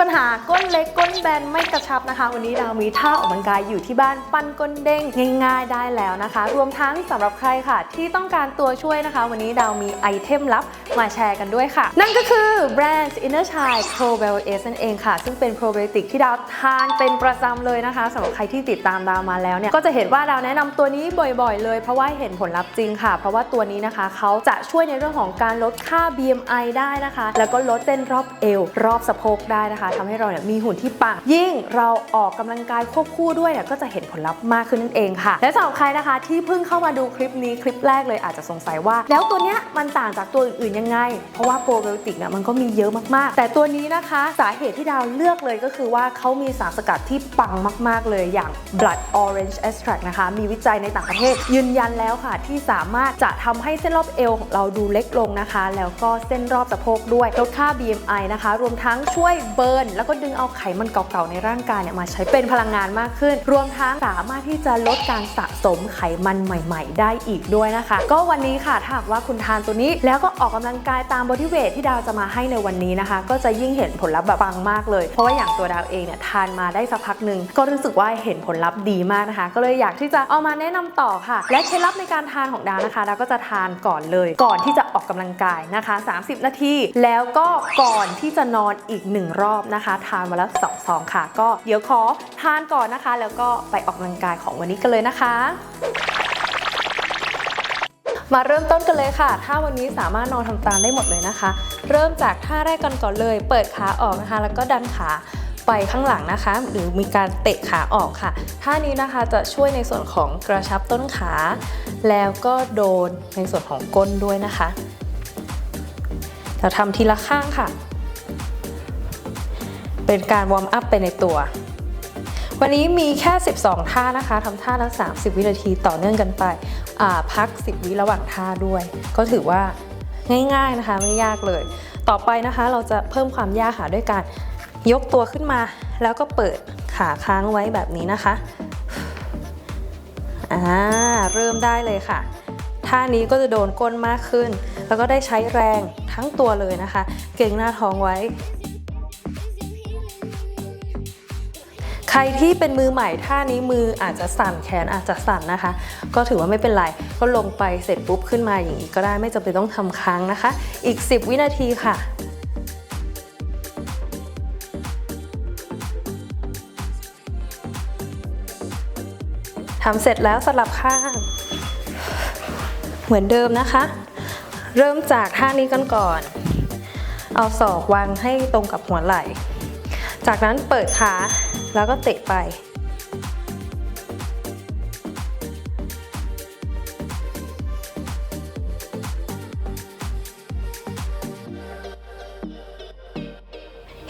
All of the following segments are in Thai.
ปัญหาก้นเล็กก้นแบนไม่กระชับนะคะ วันนี้ดาวมีท่าออกกำลังกายอยู่ที่บ้านปั้นก้นเด้งง่ายๆได้แล้วนะคะ รวมทั้งสำหรับใครค่ะ ที่ต้องการตัวช่วยนะคะ วันนี้ดาวมีไอเทมลับมาแชร์กันด้วยค่ะ นั่นก็คือแบรนด์ Inner Child Pro b i o S นั่นเองค่ะ ซึ่งเป็นโปรไบโอติกที่ดาวทานเป็นประจำเลยนะคะสำหรับใครที่ติดตามดาวมาแล้วเนี่ยก็จะเห็นว่าดาวแนะนำตัวนี้บ่อยๆ เลยเพราะว่าเห็นผลลัพธ์จริงค่ะ เพราะว่าตัวนี้นะคะเขาจะช่วยในเรื่องของการลดค่า BMI ได้นะคะ แล้วก็ลดเส้นรอบเอวรอบสะโพกได้นะคะทำให้เราเนี่ยมีหุ่นที่ปังยิ่งเราออกกำลังกายควบคู่ด้วยเนี่ยก็จะเห็นผลลัพธ์มากขึ้นนั่นเองค่ะ และสำหรับใครนะคะที่เพิ่งเข้ามาดูคลิปนี้คลิปแรกเลยอาจจะสงสัยว่า แล้วตัวเนี้ยมันต่างจากตัวอื่นๆยังไง เพราะว่าโปรไบโอติกเนี่ยมันก็มีเยอะมากๆ แต่ตัวนี้นะคะสาเหตุที่ดาวเลือกเลยก็คือว่าเขามีสารสกัดที่ปังมาก ๆ เลยอย่าง blood orange extract นะคะ มีวิจัยในต่างประเทศ ยืนยันแล้วค่ะ ที่สามารถจะทำให้เส้นรอบเอวของเราดูเล็กลงนะคะ แล้วก็เส้นรอบสะโพกด้วยลดค่า BMI นะคะ รวมทั้งช่วยเบิร์นแล้วก็ดึงเอาไขมันเก่าๆในร่างกายเนี่ยมาใช้เป็นพลังงานมากขึ้น รวมทั้งสามารถที่จะลดการสะสมไขมันใหม่ ๆ ได้อีกด้วยนะคะ ก็วันนี้ค่ะถ้าหากว่าคุณทานตัวนี้ แล้วก็ออกกำลังกายตามบอดี้เวทที่ดาวจะมาให้ในวันนี้นะคะ ก็จะยิ่งเห็นผลลัพธ์แบบปังมากเลย เพราะว่าอย่างตัวดาวเองเนี่ยทานมาได้สักพักหนึ่งก็รู้สึกว่าเห็นผลลัพธ์ดีมากนะคะ ก็เลยอยากที่จะเอามาแนะนำต่อค่ะ และเคล็ดลับในการทานของดาวนะคะดาวก็จะทานก่อนเลย ก่อนที่จะออกกำลังกายนะคะ 30 นาทีแล้วก็ก่อนที่จะนอนอีกหนึ่งรอบนะคะ ทานวันละสองซองค่ะ ก็เดี๋ยวขอทานก่อนนะคะ แล้วก็ไปออกกำลังกายของวันนี้กันเลยนะคะมาเริ่มต้นกันเลยค่ะ ถ้าวันนี้สามารถนอนทำตามได้หมดเลยนะคะ เริ่มจากท่าแรกกันก่อนเลย เปิดขาออกนะคะ แล้วก็ดันขาไปข้างหลังนะคะ หรือมีการเตะขาออกค่ะ ท่านี้นะคะจะช่วยในส่วนของกระชับต้นขา แล้วก็โดนในส่วนของก้นด้วยนะคะ เราทำทีละข้างค่ะ เป็นการวอร์มอัพไปในตัว วันนี้มีแค่ 12 ท่านะคะทำท่าละ 30 วินาทีต่อเนื่องกันไปอ่าพัก 10 วิระหว่างท่าด้วย ก็ถือว่าง่ายๆนะคะไม่ยากเลย ต่อไปนะคะเราจะเพิ่มความยากค่ะด้วยการยกตัวขึ้นมา แล้วก็เปิดขาค้างไว้แบบนี้นะคะอ่าเริ่มได้เลยค่ะ ท่านี้ก็จะโดนก้นมากขึ้น แล้วก็ได้ใช้แรงทั้งตัวเลยนะคะ เก่งหน้าท้องไว้ ใครที่เป็นมือใหม่ท่านี้มืออาจจะสั่นแขนอาจจะสั่นนะคะ ก็ถือว่าไม่เป็นไร ก็ลงไปเสร็จปุ๊บขึ้นมาอย่างนี้ก็ได้ไม่จำเป็นต้องทำค้างนะคะ อีก 10 วินาทีค่ะทำเสร็จแล้วสลับข้าง เหมือนเดิมนะคะ เริ่มจากท่านี้กันก่อน เอาศอกวางให้ตรงกับหัวไหล่ จากนั้นเปิดขา แล้วก็เตะไป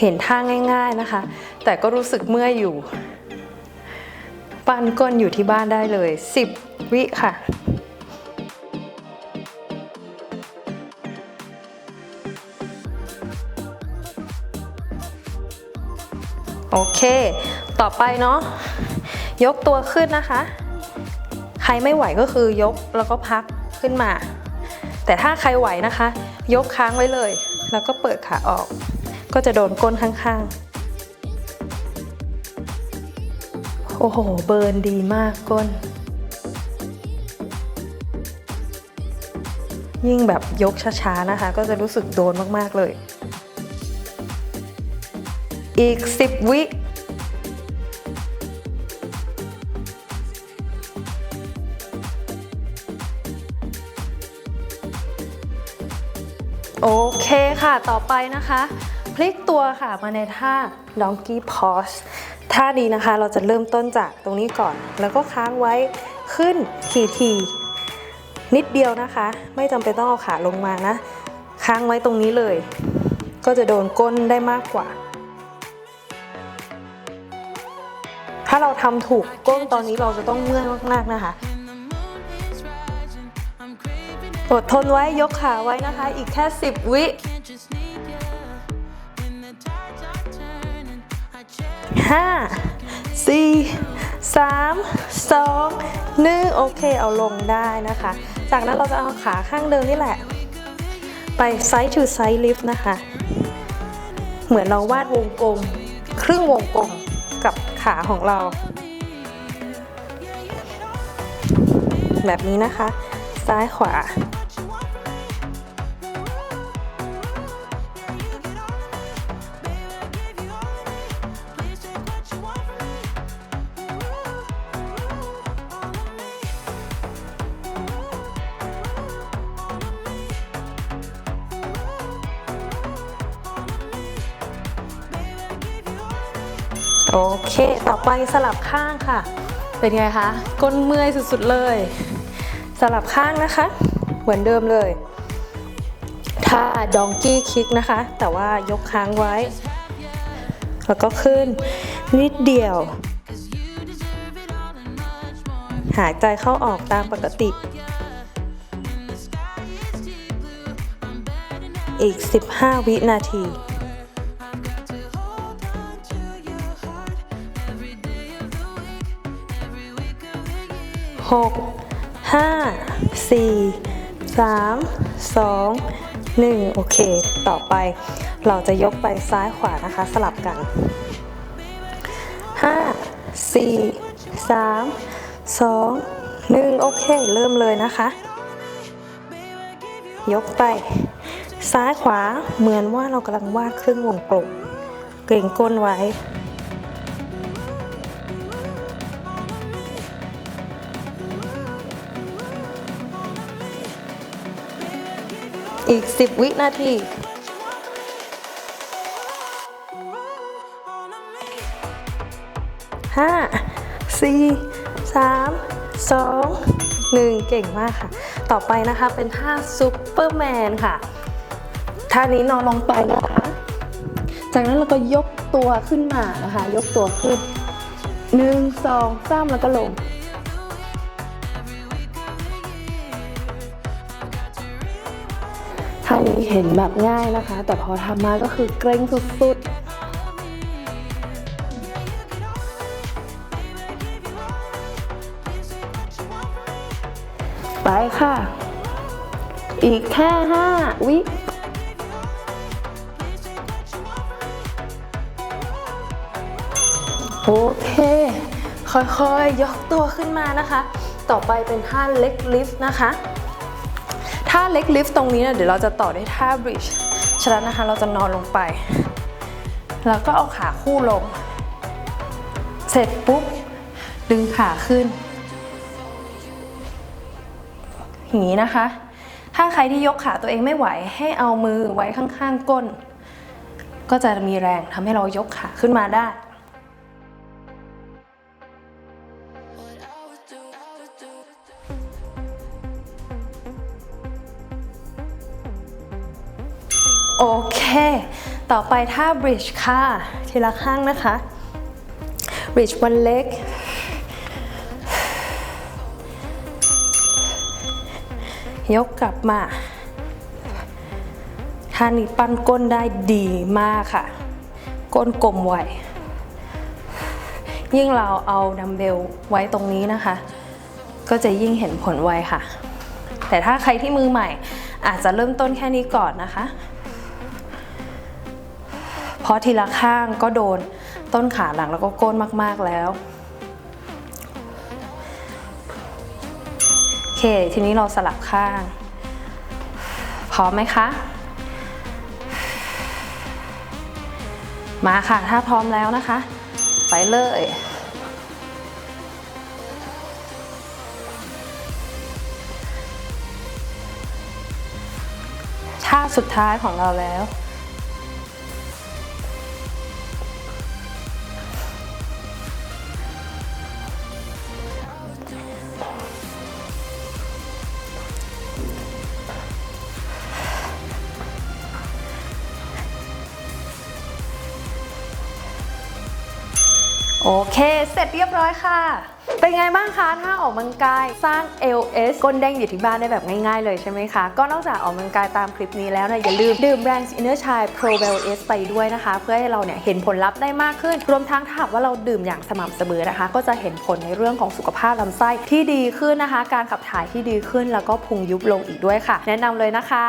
เห็นท่าง่ายๆนะคะ แต่ก็รู้สึกเมื่อยอยู่ ปั้นก้นอยู่ที่บ้านได้เลย 10 วิค่ะ โอเค ต่อไปเนาะยกตัวขึ้นนะคะ ใครไม่ไหวก็คือยกแล้วก็พักขึ้นมา แต่ถ้าใครไหวนะคะ ยกค้างไว้เลย แล้วก็เปิดขาออก ก็จะโดนก้นข้างๆ โอ้โห เบิร์นดีมากก้น ยิ่งแบบยกช้าๆนะคะ ก็จะรู้สึกโดนมากๆเลย อีก 10 วิโอเคค่ะ ต่อไปนะคะ พลิกตัวค่ะมาในท่า donkey pose ท่านี้นะคะเราจะเริ่มต้นจากตรงนี้ก่อน แล้วก็ค้างไว้ขึ้นทีทีนิดเดียวนะคะ ไม่จำเป็นต้องเอาขาลงมานะ ค้างไว้ตรงนี้เลย ก็จะโดนก้นได้มากกว่าาเราทำถูกก้นตอนนี้เราจะต้องเมื่อยมากๆนะคะอดทนไว้ยกขาไว้นะคะ อีกแค่ 10 วิห้าสี่สามสองหนึ่งโอเคเอาลงได้นะคะ จากนั้นเราจะเอาขาข้างเดิมนี่แหละ ไป side to side lift นะคะ เหมือนเราวาดวงกลม ครึ่งวงกลม กับขาของเรา แบบนี้นะคะ ซ้ายขวา โอเค ต่อไปสลับข้างค่ะ เป็นไงคะ ก้นเมื่อยสุดๆเลย สลับข้างนะคะ เหมือนเดิมเลยท่าดองกี้คิกนะคะ แต่ว่ายกค้างไว้ แล้วก็ขึ้นนิดเดียว หายใจเข้าออกตามปกติ อีก 15 วินาที หกห้าสี่สามสองหนึ่งโอเค ต่อไปเราจะยกไปซ้ายขวานะคะสลับกันห้าสี่สามสองหนึ่งโอเค เริ่มเลยนะคะ ยกไป ซ้ายขวาเหมือนว่าเรากำลังวาดครึ่งวงกลมเกรงก้นไว้ อีก 10 วินาทีห้าสี่สามสองหนึ่งเก่งมากค่ะ ต่อไปนะคะเป็นท่าซุปเปอร์แมนค่ะท่านี้นอนลงไปนะคะ จากนั้นเราก็ยกตัวขึ้นมานะคะ ยกตัวขึ้นหนึ่งสองสามแล้วก็ลง ท่านี้เห็นแบบง่ายนะคะ แต่พอทำมาก็คือเกรงสุดๆ ไปค่ะ อีกแค่ 5 วิโอเค ค่อยๆยกตัวขึ้นมานะคะ ต่อไปเป็นท่าเล็กลิฟต์นะคะ ท่าเล็กลิฟต์ตรงนี้เนี่ยเดี๋ยวเราจะต่อด้วยท่าบริดจ์ฉะนั้นนะคะเราจะนอนลงไป แล้วก็เอาขาคู่ลง เสร็จปุ๊บ ดึงขาขึ้นอย่างนี้นะคะ ถ้าใครที่ยกขาตัวเองไม่ไหว ให้เอามือไว้ข้างๆก้น ก็จะมีแรงทำให้เรายกขาขึ้นมาได้ โอเค ต่อไปท่าบริดจ์ค่ะ ทีละข้างนะคะบริดจ์วันเล็กยกกลับมาท่านี้ปั้นก้นได้ดีมากค่ะ ก้นกลมไวยิ่งเราเอาดัมเบลไว้ตรงนี้นะคะ ก็จะยิ่งเห็นผลไวค่ะ แต่ถ้าใครที่มือใหม่อาจจะเริ่มต้นแค่นี้ก่อนนะคะ เพราะทีละข้างก็โดนต้นขาหลังแล้วก็ก้นมาก ๆแล้วโอเค ทีนี้เราสลับข้าง พร้อมไหมคะ มาค่ะ ถ้าพร้อมแล้วนะคะ ไปเลยท่าสุดท้ายของเราแล้ว โอเค เสร็จเรียบร้อยค่ะ เป็นไงบ้างคะถ้าออกกำลังกายสร้าง LS ก้นเด้งอยู่ที่บ้านได้แบบง่ายๆเลยใช่ไหมคะ ก็นอกจากออกกำลังกายตามคลิปนี้แล้วเนี่ยอย่าลืมดื่มแบรนด์ Inner Child Pro Well S ไปด้วยนะคะ เพื่อให้เราเนี่ยเห็นผลลัพธ์ได้มากขึ้น รวมทั้งถ้าหากว่าเราดื่มอย่างสม่ำเสมอนะคะ ก็จะเห็นผลในเรื่องของสุขภาพลำไส้ที่ดีขึ้นนะคะ การขับถ่ายที่ดีขึ้นแล้วก็พุงยุบลงอีกด้วยค่ะ แนะนำเลยนะคะ